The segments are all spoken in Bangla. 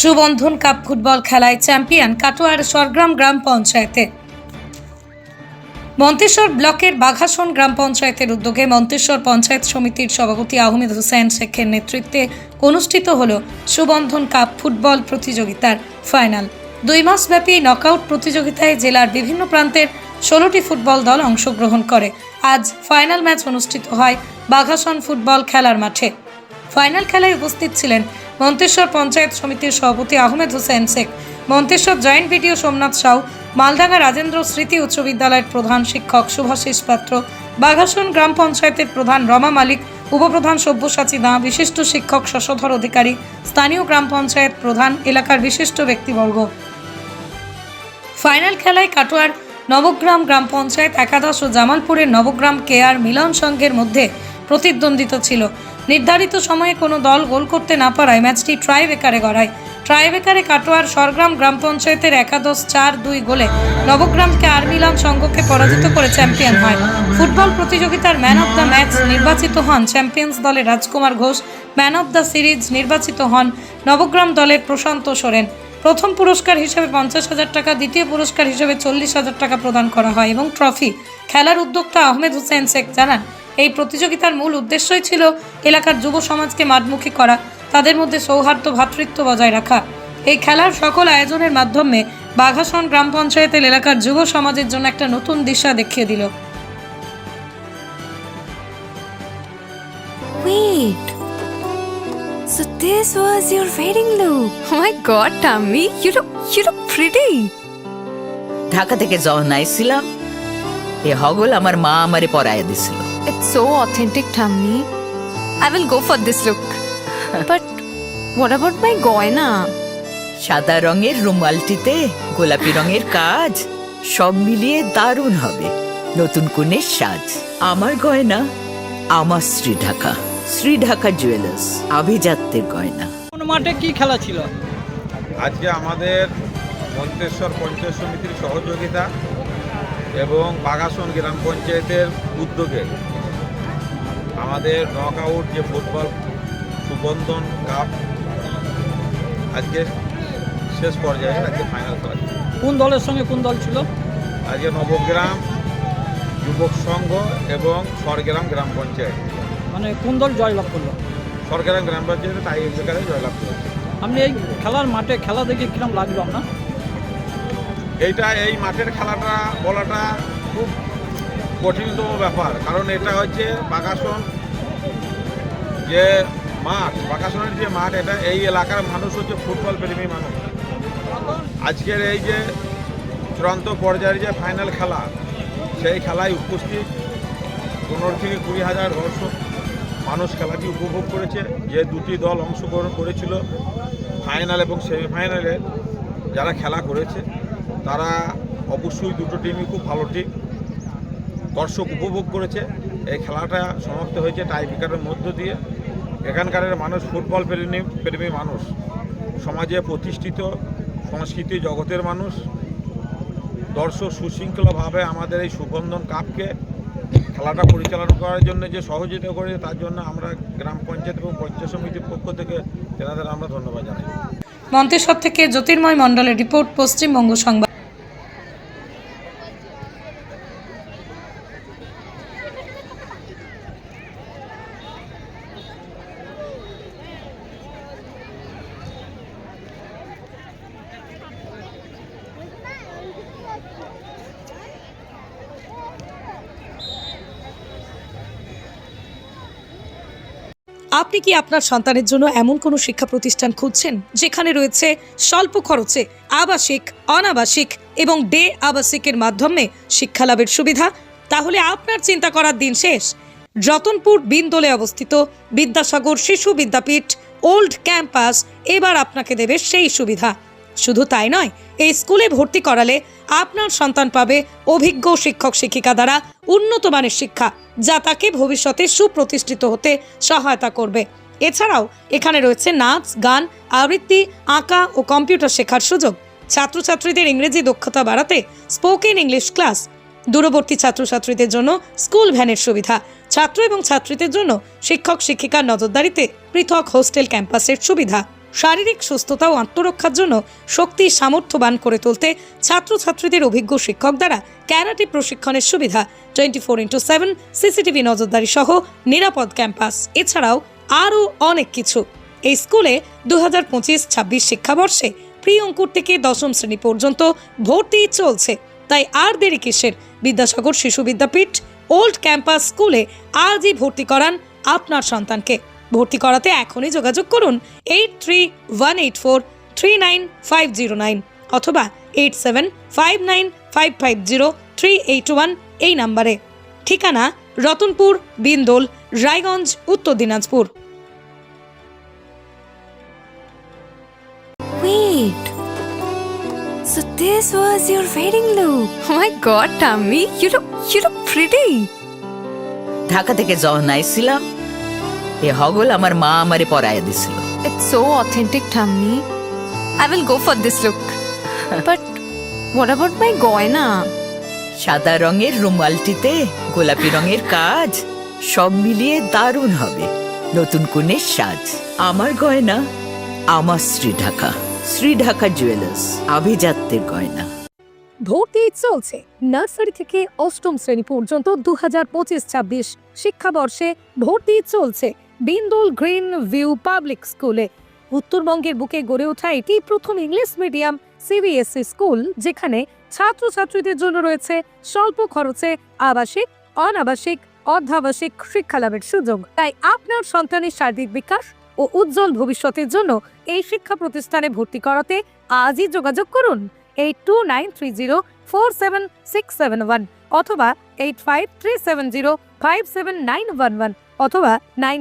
সুবন্ধন কাপ ফুটবল খেলায় চ্যাম্পিয়ন কাটোয়ার সরগ্রাম গ্রাম পঞ্চায়েতে। মন্তেশ্বর ব্লকের বাঘাসন গ্রাম পঞ্চায়েতের উদ্যোগে মন্তেশ্বর পঞ্চায়েত সমিতির সভাপতি আহমেদ হোসেন শেখের নেতৃত্বে অনুষ্ঠিত হল সুবন্ধন কাপ ফুটবল প্রতিযোগিতার ফাইনাল। দুই মাসব্যাপী নকআউট প্রতিযোগিতায় জেলার বিভিন্ন প্রান্তের ষোলোটি ফুটবল দল অংশগ্রহণ করে। আজ ফাইনাল ম্যাচ অনুষ্ঠিত হয় বাঘাসন ফুটবল খেলার মাঠে। ফাইনাল খেলায় উপস্থিত ছিলেন মন্তেশ্বর পঞ্চায়েত সমিতির সভাপতি আহমেদ হোসেন শেখ, মন্তেশ্বর জয়েন্ট ভিডিও সোমনাথ সাউ, মালডাঙ্গা রাজেন্দ্র স্মৃতি উচ্চ বিদ্যালয়ের প্রধান শিক্ষক শুভাশিস পাত্র, বাঘাসন গ্রাম পঞ্চায়েতের প্রধান রমা মালিক, উপপ্রধান সব্যসাচী দাঁ, বিশিষ্ট শিক্ষক শশধর অধিকারী, স্থানীয় গ্রাম পঞ্চায়েত প্রধান এলাকার বিশিষ্ট ব্যক্তিবর্গ। ফাইনাল খেলায় কাটোয়ার নবগ্রাম গ্রাম পঞ্চায়েত একাদশ ও জামালপুরের নবগ্রাম কেয়ার মিলন সংঘের মধ্যে প্রতিদ্বন্দ্বিতা ছিল। নির্ধারিত সময়ে কোনো দল গোল করতে না পারায় ম্যাচটি ট্রাইবেকারে গড়ায়। ট্রাইবেকারে কাটোয়ার সরগ্রাম গ্রাম পঞ্চায়েতের একাদশ চার দুই গোলে নবগ্রামকে আর মিলন সংঘকে পরাজিত করে চ্যাম্পিয়ন হয়। ফুটবল প্রতিযোগিতার ম্যান অব দ্য ম্যাচ নির্বাচিত হন চ্যাম্পিয়ন্স দলের Rajkumar Ghosh. Man of the series নির্বাচিত হন নবগ্রাম দলের প্রশান্ত সোরেন। প্রথম পুরস্কার হিসেবে পঞ্চাশ হাজার টাকা, দ্বিতীয় পুরস্কার হিসেবে চল্লিশ হাজার টাকা প্রদান করা হয় এবং ট্রফি। খেলার উদ্যোক্তা আহমেদ হোসেন শেখ জানান এই প্রতিযোগিতার মূল উদ্দেশ্যই ছিল এলাকার যুব সমাজকে মাঠমুখী করা তাদের মধ্যে সৌহার্দ্য ভ্রাতৃত্ব বজায় রাখা এই খেলার সকল আয়োজনের মাধ্যমে বাঘাসন গ্রাম পঞ্চায়েতের এলাকার যুব সমাজের জন্য একটা নতুন দিশা দেখিয়ে দিল Wait. So this was your wedding look. Oh my god, Tammy, you look you look pretty. Dhaka থেকে যখন আইছিলাম এ হগল আমার মা আমারে পরাইয়া দিছিল It's so authentic, Tammy. I will go for this look. but what about my goina? সাদা রঙের রুমালটিতে গোলাপি রঙের কাজ সব মিলিয়ে দারুণ হবে নতুন কনের সাজ আমার গয়না আমার শ্রী ঢাকা শ্রী ঢাকা জুয়েলার্স আভিজাত্যের গয়না কোন মাঠে কি খেলা ছিল আজকে আমাদের মন্তেশ্বর পঞ্চায়েত সমিতির সহযোগিতা এবং বাগাসন গ্রাম পঞ্চায়েতের উদ্যোগে আমাদের নক আউট যে ফুটবল সুবন্ধন কাপ আজকে শেষ পর্যায়ে আজকে ফাইনাল খেলা কোন দলের সঙ্গে কোন দল ছিল? আজকে নবগ্রাম যুবক সংঘ এবং সরগ্রাম গ্রাম পঞ্চায়েত। মানে কোন দল জয়লাভ করল? সরগ্রাম গ্রাম পঞ্চায়েতে টাই এলাকায় জয়লাভ করেছে আপনি এই খেলার মাঠে খেলা দেখে কিরম লাগল আপনার? এইটা এই মাঠের খেলাটা বলাটা খুব কঠিনতম ব্যাপার, কারণ এটা হচ্ছে বাগাসন যে মাঠ বাগাসনের যে মাঠ, এটা এই এলাকার মানুষ হচ্ছে ফুটবল প্রেমী মানুষ। আজকের এই যে চূড়ান্ত পর্যায়ের যে ফাইনাল খেলা, সেই খেলায় উপস্থিত পনেরো থেকে কুড়ি হাজার দর্শক মানুষ খেলাটি উপভোগ করেছে। যে দুটি দল অংশগ্রহণ করেছিল ফাইনাল এবং সেমিফাইনালে যারা খেলা করেছে, তারা অবশ্যই দুটো টিমই খুব ভালো টিম দর্শক উপভোগ করেছে। এই খেলাটা সমাপ্ত হয়েছে টাই ব্রেকারের মধ্য দিয়ে। এখানকার মানুষ ফুটবল প্রেমী প্রেমী মানুষ। সমাজে প্রতিষ্ঠিত, সংস্কৃতি জগতের মানুষ। দর্শক সুশৃঙ্খলভাবে আমাদের এই সুবন্ধন কাপকে খেলাটা পরিচালনা করার জন্য যে সহযোগিতা করে, তার জন্য আমরা গ্রাম পঞ্চায়েত এবং পঞ্চায়েত সমিতির পক্ষ থেকে তেনাদের আমরা ধন্যবাদ জানাই। মন্তেশ্বর থেকে জ্যোতির্ময় মণ্ডলের রিপোর্ট, পশ্চিমবঙ্গ সংবাদ। আপনি কি আপনার সন্তানের জন্য এমন কোনো শিক্ষা প্রতিষ্ঠান খুঁজছেন? যেখানে রয়েছে স্বল্প খরচে আবাসিক, অনাবাসিক এবং ডে আবাসিকের মাধ্যমে শিক্ষালাভের সুবিধা? তাহলে আপনার চিন্তা করার দিন শেষ। রতনপুর বিন্দলে অবস্থিত বিদ্যাসাগর শিশু বিদ্যাপীঠ ওল্ড ক্যাম্পাস এবার আপনাকে দেবে সেই সুবিধা। শুধু তাই নয়, এই স্কুলে ভর্তি করালে আপনার সন্তান পাবে অভিজ্ঞ শিক্ষক শিক্ষিকা দ্বারা উন্নত মানের শিক্ষা, যা তাকে ভবিষ্যতে সুপ্রতিষ্ঠিত হতে সহায়তা করবে। এছাড়াও এখানে রয়েছে নাচ, গান, আবৃত্তি, আঁকা ও কম্পিউটার শেখার সুযোগ। ছাত্রছাত্রীদের ইংরেজি দক্ষতা বাড়াতে স্পোকেন ইংলিশ ক্লাস, দূরবর্তী ছাত্রছাত্রীদের জন্য স্কুল ভ্যানের সুবিধা, ছাত্র এবং ছাত্রীদের জন্য শিক্ষক শিক্ষিকার নজরদারিতে পৃথক হোস্টেল ক্যাম্পাসের সুবিধা। শারীরিক সুস্থতা ও আত্মরক্ষার জন্য শক্তি সামর্থ্যবান করে তুলতে ছাত্রছাত্রীদের অভিজ্ঞ শিক্ষক দ্বারা ক্যারাটে প্রশিক্ষণের সুবিধা। Twenty four into seven, CCTV নজরদারি সহ নিরাপদ ক্যাম্পাস। এছাড়াও আরও অনেক কিছু। এই স্কুলে দু হাজার পঁচিশ ছাব্বিশ শিক্ষাবর্ষে প্রি অঙ্কুর থেকে দশম শ্রেণি পর্যন্ত ভর্তি চলছে। তাই আর দেরি কিসের? বিদ্যাসাগর শিশু বিদ্যাপীঠ, ওল্ড ক্যাম্পাস স্কুলে আজই ভর্তি করান আপনার সন্তানকে। ভর্তি করাতে এখনই যোগাযোগ করুন eight three one eight four three nine five zero nine অথবা eight seven five nine five five zero three eight one এই নাম্বারে ঠিকানা Ratanpur বিন্দোল Raiganj Uttar Dinajpur Wait. So this was your wedding look. Oh my god, Tommy, you look you look pretty. Dhaka থেকে যখন আইছিলাম এ হগল আমার মা আমারে পরাইয়া দিছিল It's so authentic, Tommy. I will go for this look. but what about my goina? সাদা রঙের রুমালটিতে গোলাপি রঙের কাজ সব মিলিয়ে দারুণ হবে নতুন কনের সাজ আমার গয়না আমার শ্রী ঢাকা শ্রী ঢাকা জুয়েলার্স আভিজাত্যের গয়না ভর্তি চলছে নার্সারি থেকে অষ্টম শ্রেণি পর্যন্ত দু হাজার পঁচিশ ছাব্বিশ শিক্ষাবর্ষে ভর্তি চলছে বিন্দুল গ্রিন ভিউ পাবলিক স্কুলে। উত্তরবঙ্গের বুকে গড়ে ওঠা এটি প্রথম ইংলিশ মিডিয়াম সিবিএসই স্কুল, যেখানে ছাত্রছাত্রীদের জন্য রয়েছে স্বল্প খরচে আবাসিক, অনাবাসিক অর্ধাবাসিক শিক্ষালাভের সুযোগ। তাই আপনার সন্তানের শারীরিক বিকাশ ও উজ্জ্বল ভবিষ্যতের জন্য এই শিক্ষা প্রতিষ্ঠানে ভর্তি করাতে আজই যোগাযোগ করুন eight two nine three zero four seven six seven one অথবা eight five three seven zero five seven nine one one. অথবা নাইন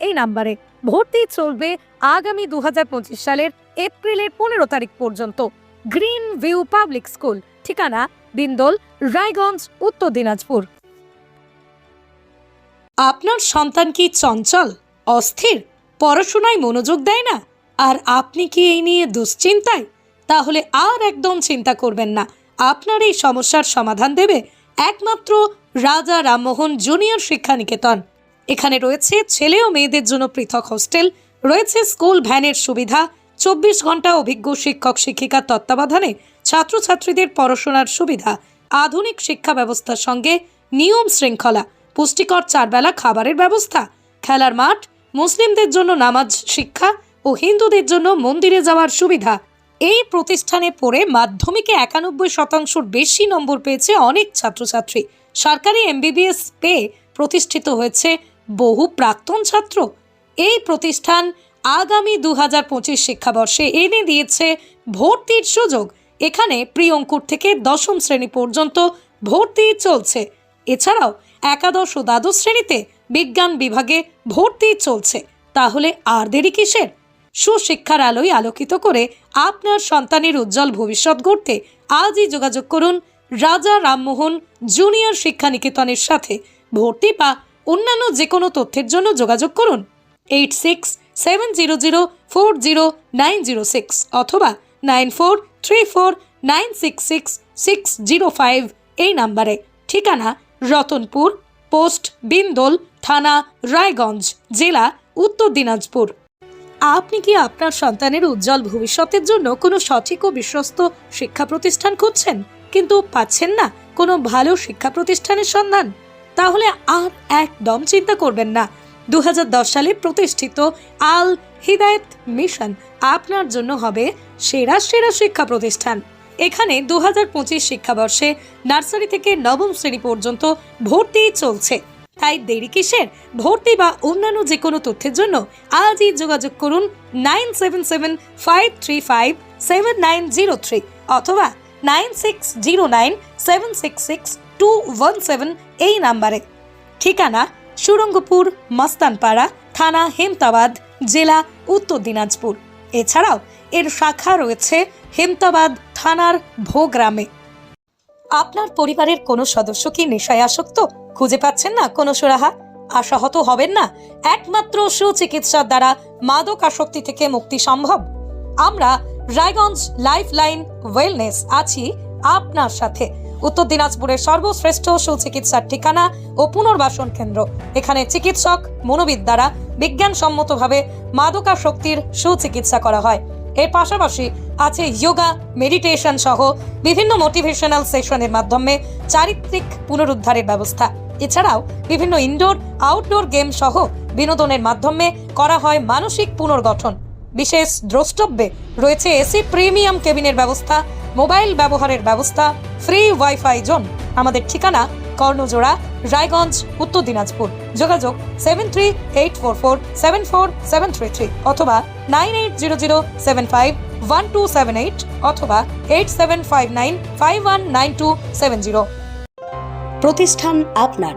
এই নাম্বারে ভর্তি চলবে আগামী দু সালের এপ্রিলের পনেরো তারিখ পর্যন্ত। গ্রিন ভিউ পাবলিক স্কুল, ঠিকানা বিন্দোল, রায়গঞ্জ, উত্তর দিনাজপুর। আপনার সন্তান কি চঞ্চল, অস্থির, পড়াশোনায় মনোযোগ দেয় না? আর আপনি কি এই নিয়ে দুশ্চিন্তায়? তাহলে আর একদম চিন্তা করবেন না। আপনার এই সমস্যার সমাধান দেবে একমাত্র রাজা রামমোহন জুনিয়র শিক্ষা নিকেতন এখানে রয়েছে ছেলে ও মেয়েদের জন্য পৃথক হোস্টেল, রয়েছে স্কুল ভ্যানের সুবিধা, চব্বিশ ঘণ্টা অভিজ্ঞ শিক্ষক শিক্ষিকার তত্ত্বাবধানে ছাত্রছাত্রীদের পড়াশোনার সুবিধা, আধুনিক শিক্ষা ব্যবস্থার সঙ্গে নিয়ম শৃঙ্খলা, পুষ্টিকর চারবেলা খাবারের ব্যবস্থা, খেলার মাঠ, মুসলিমদের জন্য নামাজ শিক্ষা ও হিন্দুদের জন্য মন্দিরে যাওয়ার সুবিধা। এই প্রতিষ্ঠানে পড়ে মাধ্যমিকে একানব্বই শতাংশের বেশি নম্বর পেয়েছে অনেক ছাত্রছাত্রী। সরকারি এমবিবিএস পেয়ে প্রতিষ্ঠিত হয়েছে বহু প্রাক্তন ছাত্র। এই প্রতিষ্ঠান আগামী দু হাজার পঁচিশ শিক্ষাবর্ষে এনে দিয়েছে ভর্তির সুযোগ। এখানে প্রিয়ঙ্কুর থেকে দশম শ্রেণি পর্যন্ত ভর্তি চলছে। এছাড়াও একাদশ ও দ্বাদশ শ্রেণীতে বিজ্ঞান বিভাগে ভর্তি চলছে। তাহলে আর দেরি কিসের? সুশিক্ষার আলোয় আলোকিত করে আপনার সন্তানের উজ্জ্বল ভবিষ্যৎ গড়তে আজই যোগাযোগ করুন রাজা রামমোহন জুনিয়র শিক্ষা নিকেতনের সাথে ভর্তি বা অন্যান্য যে কোনো তথ্যের জন্য যোগাযোগ করুন eight six seven zero zero four zero nine zero six অথবা nine four three four nine six six six zero five এই নাম্বারে। ঠিকানা রতনপুর, পোস্ট বিন্দোল, থানা রায়গঞ্জ, জেলা উত্তর দিনাজপুর। আপনি কি আপনার সন্তানের উজ্জ্বল ভবিষ্যতের জন্য কোনো সঠিক ও বিশ্বস্ত শিক্ষা প্রতিষ্ঠান খুঁজছেন? কিন্তু পাচ্ছেন না কোনো ভালো শিক্ষা প্রতিষ্ঠানের সন্ধান। তাহলে আর একদম চিন্তা করবেন না। দু হাজার দশ সালে প্রতিষ্ঠিত আল হিদায়ত মিশন আপনার জন্য হবে সেরা সেরা শিক্ষা প্রতিষ্ঠান। এখানে দু হাজার পঁচিশ শিক্ষাবর্ষে নার্সারি থেকে নবম শ্রেণি পর্যন্ত ভর্তি চলছে। তাই দেরি কিসের? ভর্তি বা অন্যান্য যে কোনো তথ্যের জন্য আজই যোগাযোগ করুন nine seven seven five three five seven nine zero three অথবা nine six zero nine seven six six two one seven এই নাম্বারে ঠিকানা সুরঙ্গপুর মস্তানপাড়া থানা হেমতাবাদ জেলা উত্তর দিনাজপুর এছাড়াও এর শাখা রয়েছে হেমতাবাদ থানার ভোগ্রামে আপনার পরিবারের কোনো সদস্য কি নেশায় আসক্ত খুঁজে পাচ্ছেন না কোনো সুরাহা আশাহত হবেন না একমাত্র সুচিকিৎসার দ্বারা মাদক আসক্তি থেকে মুক্তি সম্ভব আমরা রায়গঞ্জ লাইফ লাইন ওয়েলনেস আছি আপনার সাথে। উত্তর দিনাজপুরের সর্বশ্রেষ্ঠ সুচিকিৎসার ঠিকানা ও পুনর্বাসন কেন্দ্র। এখানে চিকিৎসক মনোবিদ দ্বারা বিজ্ঞানসম্মতভাবে মাদকাসক্তির সুচিকিৎসা করা হয়। এর পাশাপাশি আছে যোগা, মেডিটেশন সহ বিভিন্ন মোটিভেশনাল সেশনের মাধ্যমে চারিত্রিক পুনরুদ্ধারের ব্যবস্থা। এছাড়াও বিভিন্ন ইনডোর, আউটডোর গেম সহ বিনোদনের মাধ্যমে করা হয় মানসিক পুনর্গঠন। বিশেষ দ্রষ্টব্যে রয়েছে এসি প্রিমিয়াম কেবিনের ব্যবস্থা, মোবাইল ব্যবহারের ব্যবস্থা, ফ্রি ওয়াইফাই জোন। আমাদের ঠিকানা কর্ণজোড়া, রায়গঞ্জ, উত্তর দিনাজপুর। যোগাযোগ seven three eight four four seven four seven three three অথবা nine eight zero zero seven five one two seven eight অথবা eight seven five nine five one nine two seven zero প্রতিষ্ঠান আপনার।